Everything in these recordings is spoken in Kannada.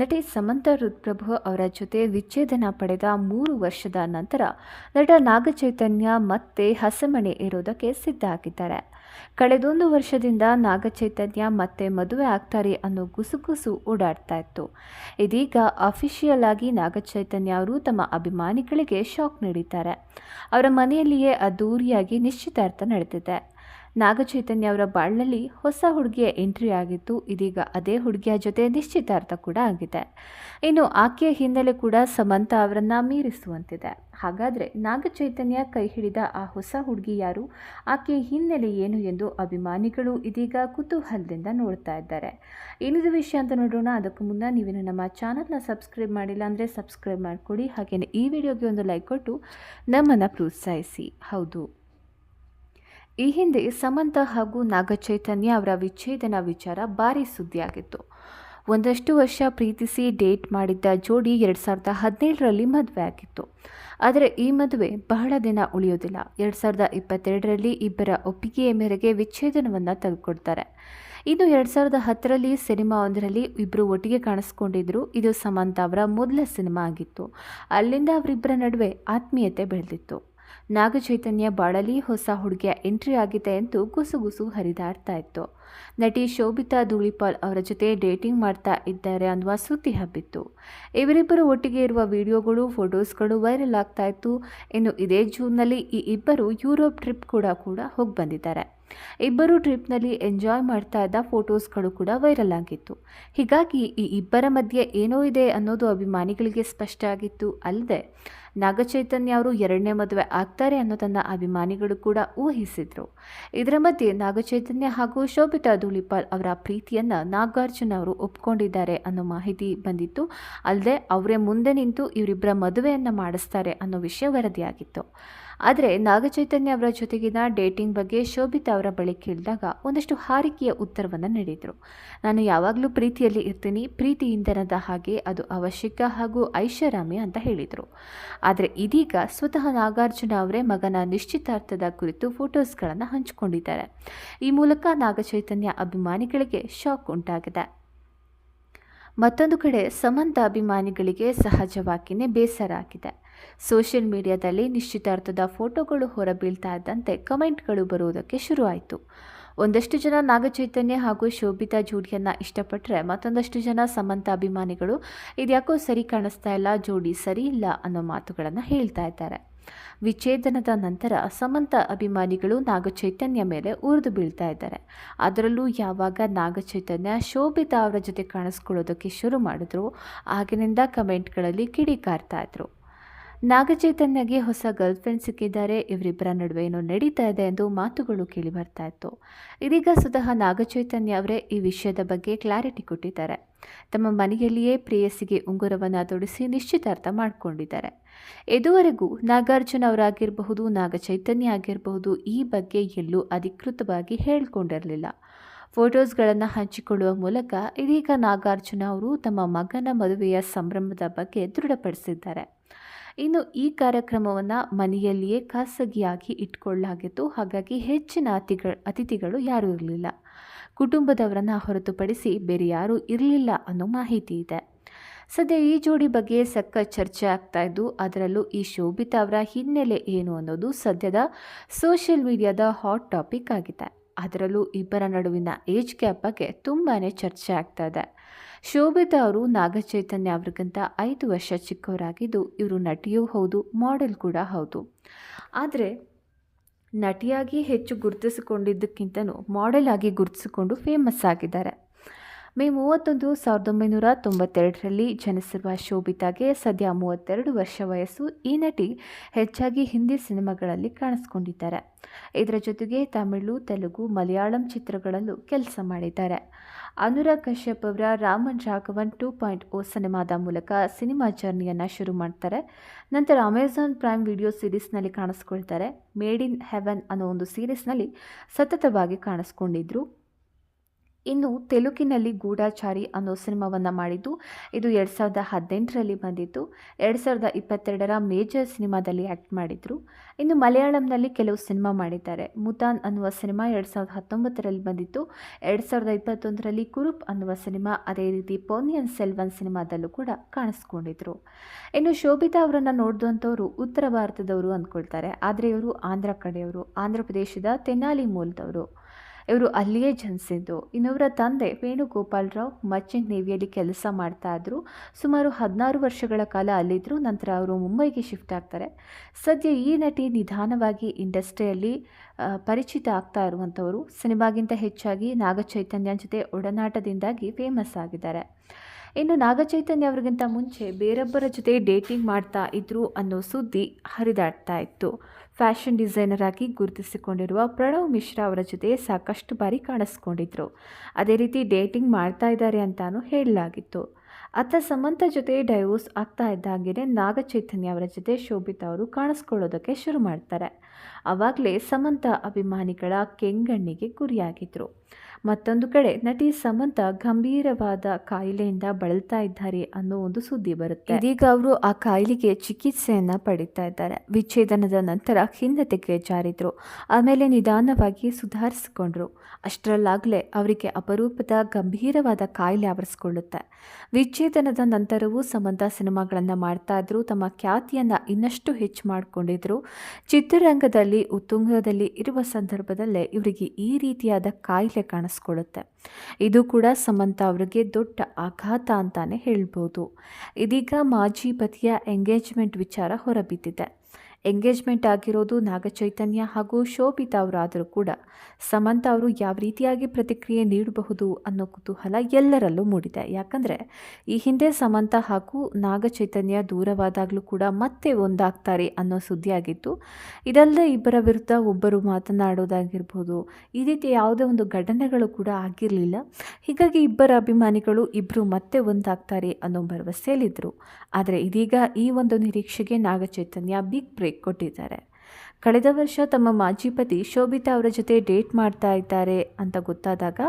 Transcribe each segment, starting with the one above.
ನಟಿ ಸಮಂತ ರುದ್ರಪ್ರಭು ಅವರ ಜೊತೆ ವಿಚ್ಛೇದನ ಪಡೆದ ಮೂರು ವರ್ಷದ ನಂತರ ನಟ ನಾಗಚೈತನ್ಯ ಮತ್ತೆ ಹಸೆಮಣೆ ಇರೋದಕ್ಕೆ ಸಿದ್ಧ ಆಗಿದ್ದಾರೆ. ಕಳೆದೊಂದು ವರ್ಷದಿಂದ ನಾಗಚೈತನ್ಯ ಮತ್ತೆ ಮದುವೆ ಆಗ್ತಾರೆ ಅನ್ನೋ ಗುಸುಗುಸು ಓಡಾಡ್ತಾ ಇತ್ತು. ಇದೀಗ ಅಫಿಷಿಯಲ್ ಆಗಿ ನಾಗಚೈತನ್ಯ ಅವರು ತಮ್ಮ ಅಭಿಮಾನಿಗಳಿಗೆ ಶಾಕ್ ನೀಡಿದ್ದಾರೆ. ಅವರ ಮನೆಯಲ್ಲಿಯೇ ಅದ್ದೂರಿಯಾಗಿ ನಿಶ್ಚಿತಾರ್ಥ ನಡೆದಿದೆ. ನಾಗಚೈತನ್ಯ ಅವರ ಬಾಳ್ನಲ್ಲಿ ಹೊಸ ಹುಡುಗಿಯ ಎಂಟ್ರಿ ಆಗಿತ್ತು. ಇದೀಗ ಅದೇ ಹುಡುಗಿಯ ಜೊತೆ ನಿಶ್ಚಿತಾರ್ಥ ಕೂಡ ಆಗಿದೆ. ಇನ್ನು ಆಕೆಯ ಹಿನ್ನೆಲೆ ಕೂಡ ಸಮಂತ ಅವರನ್ನ ಮೀರಿಸುವಂತಿದೆ. ಹಾಗಾದರೆ ನಾಗಚೈತನ್ಯ ಕೈ ಹಿಡಿದ ಆ ಹೊಸ ಹುಡುಗಿ ಯಾರು? ಆಕೆಯ ಹಿನ್ನೆಲೆ ಏನು ಎಂದು ಅಭಿಮಾನಿಗಳು ಇದೀಗ ಕುತೂಹಲದಿಂದ ನೋಡ್ತಾ ಇದ್ದಾರೆ. ಏನಿದು ವಿಷಯ ಅಂತ ನೋಡೋಣ. ಅದಕ್ಕೂ ಮುನ್ನ ನೀವೇನು ನಮ್ಮ ಚಾನಲ್ನ ಸಬ್ಸ್ಕ್ರೈಬ್ ಮಾಡಿಲ್ಲ ಅಂದರೆ ಸಬ್ಸ್ಕ್ರೈಬ್ ಮಾಡಿಕೊಡಿ. ಹಾಗೆಯೇ ಈ ವಿಡಿಯೋಗೆ ಒಂದು ಲೈಕ್ ಕೊಟ್ಟು ನಮ್ಮನ್ನು ಪ್ರೋತ್ಸಾಹಿಸಿ. ಹೌದು. ಈ ಹಿಂದೆ ಸಮಂತ ಹಾಗೂ ನಾಗಚೈತನ್ಯ ಅವರ ವಿಚ್ಛೇದನ ವಿಚಾರ ಭಾರೀ ಸುದ್ದಿಯಾಗಿತ್ತು. ಒಂದಷ್ಟು ವರ್ಷ ಪ್ರೀತಿಸಿ ಡೇಟ್ ಮಾಡಿದ್ದ ಜೋಡಿ ಎರಡು ಸಾವಿರದ ಹದಿನೇಳರಲ್ಲಿ ಮದುವೆ ಆಗಿತ್ತು. ಆದರೆ ಈ ಮದುವೆ ಬಹಳ ದಿನ ಉಳಿಯೋದಿಲ್ಲ. ಎರಡು ಸಾವಿರದ ಇಪ್ಪತ್ತೆರಡರಲ್ಲಿ ಇಬ್ಬರ ಒಪ್ಪಿಗೆಯ ಮೇರೆಗೆ ವಿಚ್ಛೇದನವನ್ನು ತೆಗೆದುಕೊಡ್ತಾರೆ. ಇನ್ನು ಎರಡು ಸಾವಿರದ ಹತ್ತರಲ್ಲಿ ಸಿನಿಮಾ ಒಂದರಲ್ಲಿ ಇಬ್ಬರು ಒಟ್ಟಿಗೆ ಕಾಣಿಸ್ಕೊಂಡಿದ್ರು. ಇದು ಸಮಂತ ಅವರ ಮೊದಲ ಸಿನಿಮಾ ಆಗಿತ್ತು. ಅಲ್ಲಿಂದ ಅವರಿಬ್ಬರ ನಡುವೆ ಆತ್ಮೀಯತೆ ಬೆಳೆದಿತ್ತು. ನಾಗಚೈತನ್ಯ ಬಾಳಲಿ ಹೊಸ ಹುಡುಗಿಯ ಎಂಟ್ರಿ ಆಗಿದೆ ಎಂದು ಗುಸುಗುಸು ಹರಿದಾಡ್ತಾ ಇತ್ತು. ನಟಿ ಶೋಭಿತಾ ಧೂಳಿಪಾಲ್ ಅವರ ಜೊತೆ ಡೇಟಿಂಗ್ ಮಾಡ್ತಾ ಇದ್ದಾರೆ ಅನ್ನುವ ಸುದ್ದಿ ಹಬ್ಬಿತ್ತು. ಇವರಿಬ್ಬರು ಒಟ್ಟಿಗೆ ಇರುವ ವಿಡಿಯೋಗಳು, ಫೋಟೋಸ್ಗಳು ವೈರಲ್ ಆಗ್ತಾ ಇತ್ತು. ಇನ್ನು ಇದೇ ಜೂನ್ನಲ್ಲಿ ಈ ಇಬ್ಬರು ಯುರೋಪ್ ಟ್ರಿಪ್ ಕೂಡ ಕೂಡ ಹೋಗಿ ಬಂದಿದ್ದಾರೆ ಇಬ್ಬರು ಟ್ರಿಪ್ನಲ್ಲಿ ಎಂಜಾಯ್ ಮಾಡ್ತಾ ಇದ್ದ ಫೋಟೋಸ್ಗಳು ಕೂಡ ವೈರಲ್ ಆಗಿತ್ತು. ಹೀಗಾಗಿ ಈ ಇಬ್ಬರ ಮಧ್ಯೆ ಏನೋ ಇದೆ ಅನ್ನೋದು ಅಭಿಮಾನಿಗಳಿಗೆ ಸ್ಪಷ್ಟ ಆಗಿತ್ತು. ಅಲ್ಲದೆ ನಾಗಚೈತನ್ಯ ಅವರು ಎರಡನೇ ಮದುವೆ ಆಗ್ತಾರೆ ಅನ್ನೋದನ್ನು ಅಭಿಮಾನಿಗಳು ಕೂಡ ಊಹಿಸಿದ್ರು. ಇದರ ಮಧ್ಯೆ ನಾಗಚೈತನ್ಯ ಹಾಗೂ ಶೋಭಿತಾ ಧೂಳಿಪಾಲ್ ಅವರ ಪ್ರೀತಿಯನ್ನು ನಾಗಾರ್ಜುನ ಅವರು ಒಪ್ಕೊಂಡಿದ್ದಾರೆ ಅನ್ನೋ ಮಾಹಿತಿ ಬಂದಿತ್ತು. ಅಲ್ಲದೆ ಅವರೇ ಮುಂದೆ ನಿಂತು ಇವರಿಬ್ಬರ ಮದುವೆಯನ್ನು ಮಾಡಿಸ್ತಾರೆ ಅನ್ನೋ ವಿಷಯ ವರದಿಯಾಗಿತ್ತು. ಆದರೆ ನಾಗಚೈತನ್ಯ ಅವರ ಜೊತೆಗಿನ ಡೇಟಿಂಗ್ ಬಗ್ಗೆ ಶೋಭಿತಾ ಅವರ ಬಳಿ ಕೇಳಿದಾಗ ಒಂದಷ್ಟು ಹಾರಿಕೆಯ ಉತ್ತರವನ್ನು ನೀಡಿದರು. ನಾನು ಯಾವಾಗಲೂ ಪ್ರೀತಿಯಲ್ಲಿ ಇರ್ತೀನಿ. ಪ್ರೀತಿ ಇಂಧನದ ಹಾಗೆ ಅದು ಅವಶ್ಯಕ ಹಾಗೂ ಐಷಾರಾಮಿ ಅಂತ ಹೇಳಿದರು. ಆದರೆ ಇದೀಗ ಸ್ವತಃ ನಾಗಾರ್ಜುನ ಅವರೇ ಮಗನ ನಿಶ್ಚಿತಾರ್ಥದ ಕುರಿತು ಫೋಟೋಸ್ಗಳನ್ನು ಹಂಚಿಕೊಂಡಿದ್ದಾರೆ. ಈ ಮೂಲಕ ನಾಗಚೈತನ್ಯ ಅಭಿಮಾನಿಗಳಿಗೆ ಶಾಕ್ ಉಂಟಾಗಿದೆ. ಮತ್ತೊಂದು ಕಡೆ ಸಮಂತ ಅಭಿಮಾನಿಗಳಿಗೆ ಸಹಜವಾಗಿಯೇ ಬೇಸರ ಆಗಿದೆ. ಸೋಷಿಯಲ್ ಮೀಡಿಯಾದಲ್ಲಿ ನಿಶ್ಚಿತಾರ್ಥದ ಫೋಟೋಗಳು ಹೊರಬೀಳ್ತಾ ಇದ್ದಂತೆ ಕಮೆಂಟ್ಗಳು ಬರುವುದಕ್ಕೆ ಶುರುವಾಯಿತು. ಒಂದಷ್ಟು ಜನ ನಾಗಚೈತನ್ಯ ಹಾಗೂ ಶೋಭಿತಾ ಜೋಡಿಯನ್ನು ಇಷ್ಟಪಟ್ಟರೆ ಮತ್ತೊಂದಷ್ಟು ಜನ ಸಮಂತ ಅಭಿಮಾನಿಗಳು, ಇದ್ಯಾಕೋ ಸರಿ ಕಾಣಿಸ್ತಾ ಇಲ್ಲ, ಜೋಡಿ ಸರಿ ಇಲ್ಲ ಅನ್ನೋ ಮಾತುಗಳನ್ನು ಹೇಳ್ತಾ ಇದ್ದಾರೆ. ವಿಚ್ಛೇದನದ ನಂತರ ಸಮಂತ ಅಭಿಮಾನಿಗಳು ನಾಗಚೈತನ್ಯ ಮೇಲೆ ಉರಿದು ಬೀಳ್ತಾ ಇದ್ದಾರೆ. ಅದರಲ್ಲೂ ಯಾವಾಗ ನಾಗಚೈತನ್ಯ ಶೋಭಿತಾ ಅವರ ಜೊತೆ ಕಾಣಿಸ್ಕೊಳ್ಳೋದಕ್ಕೆ ಶುರು ಮಾಡಿದ್ರು, ಆಗಿನಿಂದ ಕಮೆಂಟ್ಗಳಲ್ಲಿ ಕಿಡಿಕಾರ್ತಾ ಇದ್ರು. ನಾಗಚೈತನ್ಯಗೆ ಹೊಸ ಗರ್ಲ್ ಫ್ರೆಂಡ್ ಸಿಕ್ಕಿದ್ದಾರೆ. ಇವರಿಬ್ಬರ ನಡುವೆ ಏನೋ ನಡೀತಾ ಇದೆ ಎಂದು ಮಾತುಗಳು ಕೇಳಿ ಬರ್ತಾ ಇತ್ತು. ಇದೀಗ ಸ್ವತಃ ನಾಗಚೈತನ್ಯ ಅವರೇ ಈ ವಿಷಯದ ಬಗ್ಗೆ ಕ್ಲಾರಿಟಿ ಕೊಟ್ಟಿದ್ದಾರೆ. ತಮ್ಮ ಮನೆಯಲ್ಲಿಯೇ ಪ್ರೇಯಸಿಗೆ ಉಂಗುರವನ್ನು ತೊಡಿಸಿ ನಿಶ್ಚಿತಾರ್ಥ ಮಾಡಿಕೊಂಡಿದ್ದಾರೆ. ಇದುವರೆಗೂ ನಾಗಾರ್ಜುನ ಅವರಾಗಿರಬಹುದು, ನಾಗಚೈತನ್ಯ ಆಗಿರಬಹುದು, ಈ ಬಗ್ಗೆ ಎಲ್ಲೂ ಅಧಿಕೃತವಾಗಿ ಹೇಳಿಕೊಂಡಿರಲಿಲ್ಲ. ಫೋಟೋಸ್ಗಳನ್ನು ಹಂಚಿಕೊಳ್ಳುವ ಮೂಲಕ ಇದೀಗ ನಾಗಾರ್ಜುನ ಅವರು ತಮ್ಮ ಮಗನ ಮದುವೆಯ ಸಂಭ್ರಮದ ಬಗ್ಗೆ ದೃಢಪಡಿಸಿದ್ದಾರೆ. ಇನ್ನು ಈ ಕಾರ್ಯಕ್ರಮವನ್ನು ಮನೆಯಲ್ಲಿಯೇ ಖಾಸಗಿಯಾಗಿ ಇಟ್ಕೊಳ್ಳಲಾಗಿತ್ತು ಹಾಗಾಗಿ ಹೆಚ್ಚಿನ ಅತಿಗಳ ಅತಿಥಿಗಳು ಯಾರೂ ಇರಲಿಲ್ಲ. ಕುಟುಂಬದವರನ್ನು ಹೊರತುಪಡಿಸಿ ಬೇರೆ ಯಾರೂ ಇರಲಿಲ್ಲ ಅನ್ನೋ ಮಾಹಿತಿ ಇದೆ. ಸದ್ಯ ಈ ಜೋಡಿ ಬಗ್ಗೆ ಸಕ್ಕ ಚರ್ಚೆ ಆಗ್ತಾ ಇದ್ದು, ಅದರಲ್ಲೂ ಈ ಶೋಭಿತಾ ಅವರ ಹಿನ್ನೆಲೆ ಏನು ಅನ್ನೋದು ಸದ್ಯದ ಸೋಷಿಯಲ್ ಮೀಡಿಯಾದ ಹಾಟ್ ಟಾಪಿಕ್ ಆಗಿದೆ. ಅದರಲ್ಲೂ ಇಬ್ಬರ ನಡುವಿನ ಏಜ್ ಗ್ಯಾಪ್ ಬಗ್ಗೆ ತುಂಬಾ ಚರ್ಚೆ ಆಗ್ತಾ ಇದೆ. ಶೋಭಿತಾ ಅವರು ನಾಗಚೈತನ್ಯ ಅವ್ರಿಗಿಂತ ಐದು ವರ್ಷ ಚಿಕ್ಕವರಾಗಿದ್ದು ಇವರು ನಟಿಯೂ ಹೌದು ಮಾಡೆಲ್ ಕೂಡ ಹೌದು. ಆದರೆ ನಟಿಯಾಗಿ ಹೆಚ್ಚು ಗುರುತಿಸಿಕೊಂಡಿದ್ದಕ್ಕಿಂತನೂ ಮಾಡೆಲ್ ಆಗಿ ಗುರುತಿಸಿಕೊಂಡು ಫೇಮಸ್ ಆಗಿದ್ದಾರೆ. ಮೇ ಮೂವತ್ತೊಂದು ಸಾವಿರದ ಒಂಬೈನೂರ ತೊಂಬತ್ತೆರಡರಲ್ಲಿ ಜನಿಸಿರುವ ಶೋಭಿತಾಗೆ ಸದ್ಯ ಮೂವತ್ತೆರಡು ವರ್ಷ ವಯಸ್ಸು. ಈ ನಟಿ ಹೆಚ್ಚಾಗಿ ಹಿಂದಿ ಸಿನಿಮಾಗಳಲ್ಲಿ ಕಾಣಿಸ್ಕೊಂಡಿದ್ದಾರೆ. ಇದರ ಜೊತೆಗೆ ತಮಿಳು, ತೆಲುಗು, ಮಲಯಾಳಂ ಚಿತ್ರಗಳಲ್ಲೂ ಕೆಲಸ ಮಾಡಿದ್ದಾರೆ. ಅನುರಾಗ್ ಕಶ್ಯಪ್ ಅವರ Raman Raghavan two point O ಸಿನಿಮಾದ ಮೂಲಕ ಸಿನಿಮಾ ಜರ್ನಿಯನ್ನು ಶುರು ಮಾಡ್ತಾರೆ. ನಂತರ ಅಮೆಝಾನ್ ಪ್ರೈಮ್ ವಿಡಿಯೋ ಸೀರೀಸ್ನಲ್ಲಿ ಕಾಣಿಸ್ಕೊಳ್ತಾರೆ. ಮೇಡ್ ಇನ್ ಹೆವೆನ್ ಅನ್ನೋ ಒಂದು ಸೀರೀಸ್ನಲ್ಲಿ ಸತತವಾಗಿ ಕಾಣಿಸ್ಕೊಂಡಿದ್ರು. ಇನ್ನು ತೆಲುಗಿನಲ್ಲಿ ಗೂಢಾಚಾರಿ ಅನ್ನೋ ಸಿನಿಮಾವನ್ನು ಮಾಡಿದ್ದು, ಇದು ಎರಡು ಸಾವಿರದ ಹದಿನೆಂಟರಲ್ಲಿ ಬಂದಿತ್ತು ಎರಡು ಸಾವಿರದ ಇಪ್ಪತ್ತೆರಡರ ಮೇಜರ್ ಸಿನಿಮಾದಲ್ಲಿ ಆ್ಯಕ್ಟ್ ಮಾಡಿದರು. ಇನ್ನು ಮಲಯಾಳಂನಲ್ಲಿ ಕೆಲವು ಸಿನಿಮಾ ಮಾಡಿದ್ದಾರೆ. ಮುತಾನ್ ಅನ್ನುವ ಸಿನಿಮಾ ಎರಡು ಸಾವಿರದ ಹತ್ತೊಂಬತ್ತರಲ್ಲಿ ಬಂದಿತ್ತು ಎರಡು ಸಾವಿರದ ಇಪ್ಪತ್ತೊಂದರಲ್ಲಿ ಕುರುಪ್ ಅನ್ನುವ ಸಿನಿಮಾ ಅದೇ ರೀತಿ ಪೋನಿಯನ್ ಸೆಲ್ವನ್ ಸಿನಿಮಾದಲ್ಲೂ ಕೂಡ ಕಾಣಿಸ್ಕೊಂಡಿದ್ರು. ಇನ್ನು ಶೋಭಿತಾ ಅವರನ್ನು ನೋಡಿದಂಥವ್ರು ಉತ್ತರ ಭಾರತದವರು ಅಂದ್ಕೊಳ್ತಾರೆ. ಆದರೆ ಇವರು ಆಂಧ್ರ ಕಡೆಯವರು. ಆಂಧ್ರ ಪ್ರದೇಶದ ತೆನಾಲಿ ಮೂಲದವರು. ಇವರು ಅಲ್ಲಿಯೇ ಜನಿಸಿದ್ದು. ಇನ್ನವರ ತಂದೆ ವೇಣುಗೋಪಾಲ್ ರಾವ್ ಮರ್ಚೆಂಟ್ ನೇವಿಯಲ್ಲಿ ಕೆಲಸ ಮಾಡ್ತಾ ಇದ್ರು. ಸುಮಾರು ಹದಿನಾರು ವರ್ಷಗಳ ಕಾಲ ಅಲ್ಲಿದ್ದರು ನಂತರ ಅವರು ಮುಂಬೈಗೆ ಶಿಫ್ಟ್ ಆಗ್ತಾರೆ. ಸದ್ಯ ಈ ನಟಿ ನಿಧಾನವಾಗಿ ಇಂಡಸ್ಟ್ರಿಯಲ್ಲಿ ಪರಿಚಿತ ಆಗ್ತಾ ಇರುವಂಥವರು. ಸಿನಿಮಾಗಿಂತ ಹೆಚ್ಚಾಗಿ ನಾಗಚೈತನ್ಯ ಜೊತೆ ಒಡನಾಟದಿಂದಾಗಿ ಫೇಮಸ್ ಆಗಿದ್ದಾರೆ. ಇನ್ನು ನಾಗಚೈತನ್ಯ ಅವರಿಗಿಂತ ಮುಂಚೆ ಬೇರೊಬ್ಬರ ಜೊತೆ ಡೇಟಿಂಗ್ ಮಾಡ್ತಾ ಇದ್ರು ಅನ್ನೋ ಸುದ್ದಿ ಹರಿದಾಡ್ತಾ ಇತ್ತು. ಫ್ಯಾಷನ್ ಡಿಸೈನರ್ ಆಗಿ ಗುರುತಿಸಿಕೊಂಡಿರುವ ಪ್ರಣವ್ ಮಿಶ್ರಾ ಅವರ ಜೊತೆ ಸಾಕಷ್ಟು ಬಾರಿ ಕಾಣಿಸ್ಕೊಂಡಿದ್ರು. ಅದೇ ರೀತಿ ಡೇಟಿಂಗ್ ಮಾಡ್ತಾ ಇದ್ದಾರೆ ಅಂತಾನು ಹೇಳಲಾಗಿತ್ತು. ಅತ್ತ ಸಮಂತ ಜೊತೆ ಡೈವೋರ್ಸ್ ಆಗ್ತಾ ಇದ್ದಾಗಲೇ ನಾಗಚೈತನ್ಯ ಅವರ ಜೊತೆ ಶೋಭಿತಾ ಅವರು ಕಾಣಿಸ್ಕೊಳ್ಳೋದಕ್ಕೆ ಶುರು ಮಾಡ್ತಾರೆ. ಆವಾಗಲೇ ಸಮಂತ ಅಭಿಮಾನಿಗಳ ಕೆಂಗಣ್ಣಿಗೆ ಗುರಿಯಾಗಿದ್ರು. ಮತ್ತೊಂದು ಕಡೆ ನಟಿ ಸಮಂತ ಗಂಭೀರವಾದ ಕಾಯಿಲೆಯಿಂದ ಬಳಲ್ತಾ ಇದ್ದಾರೆ ಅನ್ನೋ ಒಂದು ಸುದ್ದಿ ಬರುತ್ತೆ. ಇದೀಗ ಅವರು ಆ ಕಾಯಿಲೆಗೆ ಚಿಕಿತ್ಸೆಯನ್ನ ಪಡಿತಾ ಇದ್ದಾರೆ. ವಿಚ್ಛೇದನದ ನಂತರ ಖಿನ್ನತೆಗೆ ಜಾರಿದ್ರು. ಆಮೇಲೆ ನಿಧಾನವಾಗಿ ಸುಧಾರಿಸಿಕೊಂಡ್ರು. ಅಷ್ಟರಲ್ಲಾಗಲೇ ಅವರಿಗೆ ಅಪರೂಪದ ಗಂಭೀರವಾದ ಕಾಯಿಲೆ ಆವರಿಸಿಕೊಳ್ಳುತ್ತೆ. ವಿಚ್ಛೇದನದ ನಂತರವೂ ಸಮಂತ ಸಿನಿಮಾಗಳನ್ನು ಮಾಡ್ತಾ ಇದ್ರು. ತಮ್ಮ ಖ್ಯಾತಿಯನ್ನು ಇನ್ನಷ್ಟು ಹೆಚ್ಚು ಮಾಡಿಕೊಂಡಿದ್ರು. ಚಿತ್ರರಂಗದಲ್ಲಿ, ಉತ್ತುಂಗದಲ್ಲಿ ಇರುವ ಸಂದರ್ಭದಲ್ಲೇ ಇವರಿಗೆ ಈ ರೀತಿಯಾದ ಕಾಯಿಲೆ ಕಾಣಿಸ್ಕೊಳ್ಳುತ್ತೆ ಇದು ಕೂಡ ಸಮಂತ ಅವರಿಗೆ ದೊಡ್ಡ ಆಘಾತ ಅಂತಾನೆ ಹೇಳ್ಬೋದು. ಇದೀಗ ಮಾಜಿ ಪತಿಯ ಎಂಗೇಜ್ಮೆಂಟ್ ವಿಚಾರ ಹೊರಬಿದ್ದಿದೆ. ಎಂಗೇಜ್ಮೆಂಟ್ ಆಗಿರೋದು ನಾಗಚೈತನ್ಯ ಹಾಗೂ ಶೋಭಿತಾ ಅವರಾದರೂ ಕೂಡ ಸಮಂತ ಅವರು ಯಾವ ರೀತಿಯಾಗಿ ಪ್ರತಿಕ್ರಿಯೆ ನೀಡಬಹುದು ಅನ್ನೋ ಕುತೂಹಲ ಎಲ್ಲರಲ್ಲೂ ಮೂಡಿದೆ. ಯಾಕಂದರೆ ಈ ಹಿಂದೆ ಸಮಂತ ಹಾಗೂ ನಾಗಚೈತನ್ಯ ದೂರವಾದಾಗಲೂ ಕೂಡ ಮತ್ತೆ ಒಂದಾಗ್ತಾರೆ ಅನ್ನೋ ಸುದ್ದಿಯಾಗಿತ್ತು ಇದಲ್ಲದೆ ಇಬ್ಬರ ವಿರುದ್ಧ ಒಬ್ಬರು ಮಾತನಾಡೋದಾಗಿರ್ಬೋದು, ಈ ರೀತಿ ಯಾವುದೇ ಒಂದು ಘಟನೆಗಳು ಕೂಡ ಆಗಿರಲಿಲ್ಲ. ಹೀಗಾಗಿ ಇಬ್ಬರ ಅಭಿಮಾನಿಗಳು ಇಬ್ಬರು ಮತ್ತೆ ಒಂದಾಗ್ತಾರೆ ಅನ್ನೋ ಭರವಸೆಯಲ್ಲಿದ್ದರು. ಆದರೆ ಇದೀಗ ಈ ಒಂದು ನಿರೀಕ್ಷೆಗೆ ನಾಗಚೈತನ್ಯ ಬಿಗ್ ಬ್ರೇಕ್ ಕೊಟ್ಟಿದ್ದಾರೆ ಕಳೆದ ವರ್ಷ ತಮ್ಮ ಮಾಜಿ ಪತಿ ಶೋಭಿತಾ ಅವರ ಜೊತೆ ಡೇಟ್ ಮಾಡ್ತಾ ಇದ್ದಾರೆ ಅಂತ ಗೊತ್ತಾದಾಗ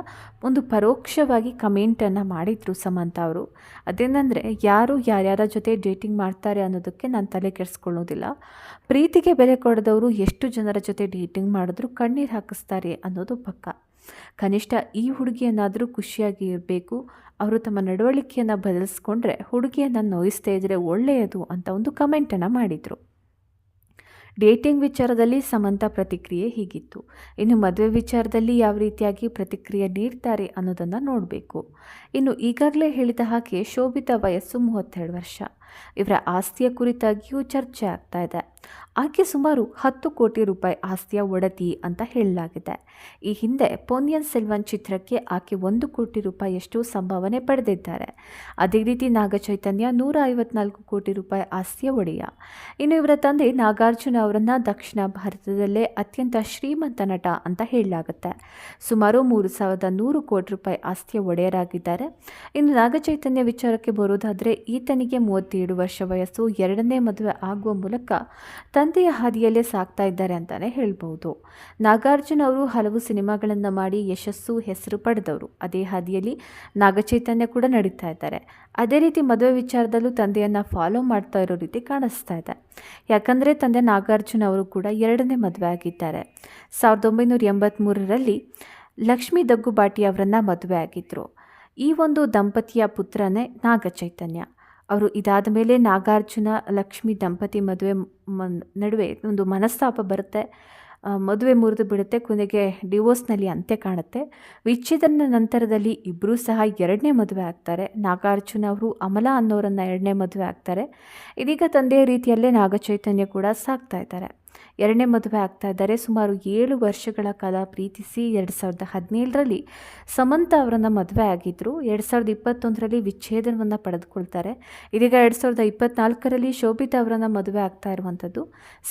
ಒಂದು ಪರೋಕ್ಷವಾಗಿ ಕಮೆಂಟನ್ನು ಮಾಡಿದರು ಸಮಂತ ಅವರು. ಅದೇನೆಂದರೆ, ಯಾರು ಯಾರ್ಯಾರ ಜೊತೆ ಡೇಟಿಂಗ್ ಮಾಡ್ತಾರೆ ಅನ್ನೋದಕ್ಕೆ ನಾನು ತಲೆ ಕೆಡಿಸ್ಕೊಳ್ಳೋದಿಲ್ಲ. ಪ್ರೀತಿಗೆ ಬೆಲೆ ಕೊಡದವರು ಎಷ್ಟು ಜನರ ಜೊತೆ ಡೇಟಿಂಗ್ ಮಾಡಿದ್ರು ಕಣ್ಣೀರು ಹಾಕಿಸ್ತಾರೆ ಅನ್ನೋದು ಪಕ್ಕ. ಕನಿಷ್ಠ ಈ ಹುಡುಗಿಯನ್ನಾದರೂ ಖುಷಿಯಾಗಿ ಇರಬೇಕು. ಅವರು ತಮ್ಮ ನಡವಳಿಕೆಯನ್ನು ಬದಲಿಸ್ಕೊಂಡ್ರೆ ಹುಡುಗಿಯನ್ನು ನೋಯಿಸ್ತಾ ಇದ್ದರೆ ಒಳ್ಳೆಯದು ಅಂತ ಒಂದು ಕಮೆಂಟನ್ನು ಮಾಡಿದರು. ಡೇಟಿಂಗ್ ವಿಚಾರದಲ್ಲಿ ಸಮಂತ ಪ್ರತಿಕ್ರಿಯೆ ಹೀಗಿತ್ತು. ಇನ್ನು ಮದುವೆ ವಿಚಾರದಲ್ಲಿ ಯಾವ ರೀತಿಯಾಗಿ ಪ್ರತಿಕ್ರಿಯೆ ನೀಡ್ತಾರೆ ಅನ್ನೋದನ್ನು ನೋಡಬೇಕು. ಇನ್ನು ಈಗಾಗಲೇ ಹೇಳಿದ ಹಾಗೆ ಶೋಭಿತ ವಯಸ್ಸು ಮೂವತ್ತೆರಡು ವರ್ಷ. ಇವರ ಆಸ್ತಿಯ ಕುರಿತಾಗಿಯೂ ಚರ್ಚೆ ಆಗ್ತಾ ಇದೆ. ಆಕೆ ಸುಮಾರು ಹತ್ತು ಕೋಟಿ ರೂಪಾಯಿ ಆಸ್ತಿಯ ಒಡತಿ ಅಂತ ಹೇಳಲಾಗಿದೆ. ಈ ಹಿಂದೆ ಪೋನಿಯನ್ ಸೆಲ್ವನ್ ಚಿತ್ರಕ್ಕೆ ಆಕೆ ಒಂದು ಕೋಟಿ ರೂಪಾಯಿಯಷ್ಟು ಸಂಭಾವನೆ ಪಡೆದಿದ್ದಾರೆ. ಅದೇ ರೀತಿ ನಾಗಚೈತನ್ಯ ನೂರ ಐವತ್ನಾಲ್ಕು ಕೋಟಿ ರೂಪಾಯಿ ಆಸ್ತಿಯ ಒಡೆಯ. ಇನ್ನು ಇವರ ತಂದೆ ನಾಗಾರ್ಜುನ ಅವರನ್ನು ದಕ್ಷಿಣ ಭಾರತದಲ್ಲೇ ಅತ್ಯಂತ ಶ್ರೀಮಂತ ನಟ ಅಂತ ಹೇಳಲಾಗುತ್ತೆ. ಸುಮಾರು ಮೂರು ಸಾವಿರದ ನೂರು ಕೋಟಿ ರೂಪಾಯಿ ಆಸ್ತಿಯ ಒಡೆಯರಾಗಿದ್ದಾರೆ. ಇನ್ನು ನಾಗಚೈತನ್ಯ ವಿಚಾರಕ್ಕೆ ಬರೋದಾದರೆ ಈತನಿಗೆ ಮೂವತ್ತೇಳು ವರ್ಷ ವಯಸ್ಸು ಎರಡನೇ ಮದುವೆ ಆಗುವ ಮೂಲಕ ತಂದೆಯ ಹಾದಿಯಲ್ಲೇ ಸಾಕ್ತಾ ಇದ್ದಾರೆ ಅಂತಲೇ ಹೇಳ್ಬೋದು ನಾಗಾರ್ಜುನ ಅವರು ಹಲವು ಸಿನಿಮಾಗಳನ್ನು ಮಾಡಿ ಯಶಸ್ಸು ಹೆಸರು ಪಡೆದವರು. ಅದೇ ಹಾದಿಯಲ್ಲಿ ನಾಗಚೈತನ್ಯ ಕೂಡ ನಡೀತಾ ಇದ್ದಾರೆ. ಅದೇ ರೀತಿ ಮದುವೆ ವಿಚಾರದಲ್ಲೂ ತಂದೆಯನ್ನು ಫಾಲೋ ಮಾಡ್ತಾ ಇರೋ ರೀತಿ ಕಾಣಿಸ್ತಾ ಇದೆ. ಯಾಕಂದರೆ ತಂದೆ ನಾಗಾರ್ಜುನ ಅವರು ಕೂಡ ಎರಡನೇ ಮದುವೆ ಆಗಿದ್ದಾರೆ. ಸಾವಿರದ ಒಂಬೈನೂರ ಎಂಬತ್ತ್ಮೂರರಲ್ಲಿ ಲಕ್ಷ್ಮೀ ದಗ್ಗುಬಾಟಿ ಅವರನ್ನು ಮದುವೆ ಆಗಿದ್ದರು ಈ ಒಂದು ದಂಪತಿಯ ಪುತ್ರನೇ ನಾಗಚೈತನ್ಯ. ಅವರು ಇದಾದ ಮೇಲೆ ನಾಗಾರ್ಜುನ, ಲಕ್ಷ್ಮಿ, ದಂಪತಿ ಮದುವೆ ನಡುವೆ ಒಂದು ಮನಸ್ತಾಪ ಬರುತ್ತೆ. ಮದುವೆ ಮುರಿದು ಬಿಡುತ್ತೆ, ಕೊನೆಗೆ ಡಿವೋರ್ಸ್ನಲ್ಲಿ ಅಂತ್ಯ ಕಾಣುತ್ತೆ. ವಿಚ್ಛೇದನ ನಂತರದಲ್ಲಿ ಇಬ್ಬರೂ ಸಹ ಎರಡನೇ ಮದುವೆ ಆಗ್ತಾರೆ. ನಾಗಾರ್ಜುನ ಅವರು ಅಮಲಾ ಅನ್ನೋರನ್ನು ಎರಡನೇ ಮದುವೆ ಆಗ್ತಾರೆ. ಇದೀಗ ತಂದೆಯ ರೀತಿಯಲ್ಲೇ ನಾಗಚೈತನ್ಯ ಕೂಡ ಸಾಕ್ತಾ ಇದ್ದಾರೆ. ಎರಡನೇ ಮದುವೆ ಆಗ್ತಾ ಇದ್ದಾರೆ. ಸುಮಾರು ಏಳು ವರ್ಷಗಳ ಕಾಲ ಪ್ರೀತಿಸಿ ಎರಡು ಸಾವಿರದ ಹದಿನೇಳರಲ್ಲಿ ಸಮಂತ ಅವರನ್ನು ಮದುವೆ ಆಗಿದ್ದರು ಎರಡು ಸಾವಿರದ ಇಪ್ಪತ್ತೊಂದರಲ್ಲಿ ವಿಚ್ಛೇದನವನ್ನು ಪಡೆದುಕೊಳ್ತಾರೆ. ಇದೀಗ ಎರಡು ಸಾವಿರದ ಇಪ್ಪತ್ತ್ನಾಲ್ಕರಲ್ಲಿ ಶೋಭಿತಾ ಅವರನ್ನು ಮದುವೆ ಆಗ್ತಾ ಇರುವಂಥದ್ದು.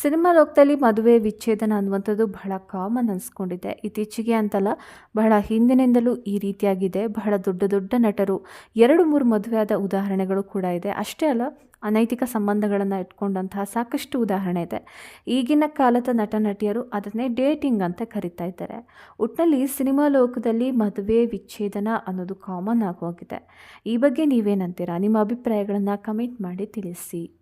ಸಿನಿಮಾ ಲೋಕದಲ್ಲಿ ಮದುವೆ, ವಿಚ್ಛೇದನ ಅನ್ನುವಂಥದ್ದು ಬಹಳ ಕಾಮನ್ ಅನಿಸ್ಕೊಂಡಿದೆ. ಇತ್ತೀಚೆಗೆ ಅಂತಲ್ಲ, ಬಹಳ ಹಿಂದಿನಿಂದಲೂ ಈ ರೀತಿಯಾಗಿದೆ. ಬಹಳ ದೊಡ್ಡ ದೊಡ್ಡ ನಟರು ಎರಡು ಮೂರು ಮದುವೆ ಆದ ಉದಾಹರಣೆಗಳು ಕೂಡ ಇದೆ. ಅಷ್ಟೇ ಅಲ್ಲ ಅನೈತಿಕ ಸಂಬಂಧಗಳನ್ನು ಇಟ್ಕೊಂಡಂತಹ ಸಾಕಷ್ಟು ಉದಾಹರಣೆ ಇದೆ. ಈಗಿನ ಕಾಲದ ನಟ ನಟಿಯರು ಅದನ್ನೇ ಡೇಟಿಂಗ್ ಅಂತ ಕರಿತಾ ಇದ್ದಾರೆ. ಒಟ್ಟಿನಲ್ಲಿ ಸಿನಿಮಾ ಲೋಕದಲ್ಲಿ ಮದುವೆ, ವಿಚ್ಛೇದನ ಅನ್ನೋದು ಕಾಮನ್ ಆಗೋಗಿದೆ ಈ ಬಗ್ಗೆ ನೀವೇನಂತೀರಾ? ನಿಮ್ಮ ಅಭಿಪ್ರಾಯಗಳನ್ನು ಕಮೆಂಟ್ ಮಾಡಿ ತಿಳಿಸಿ.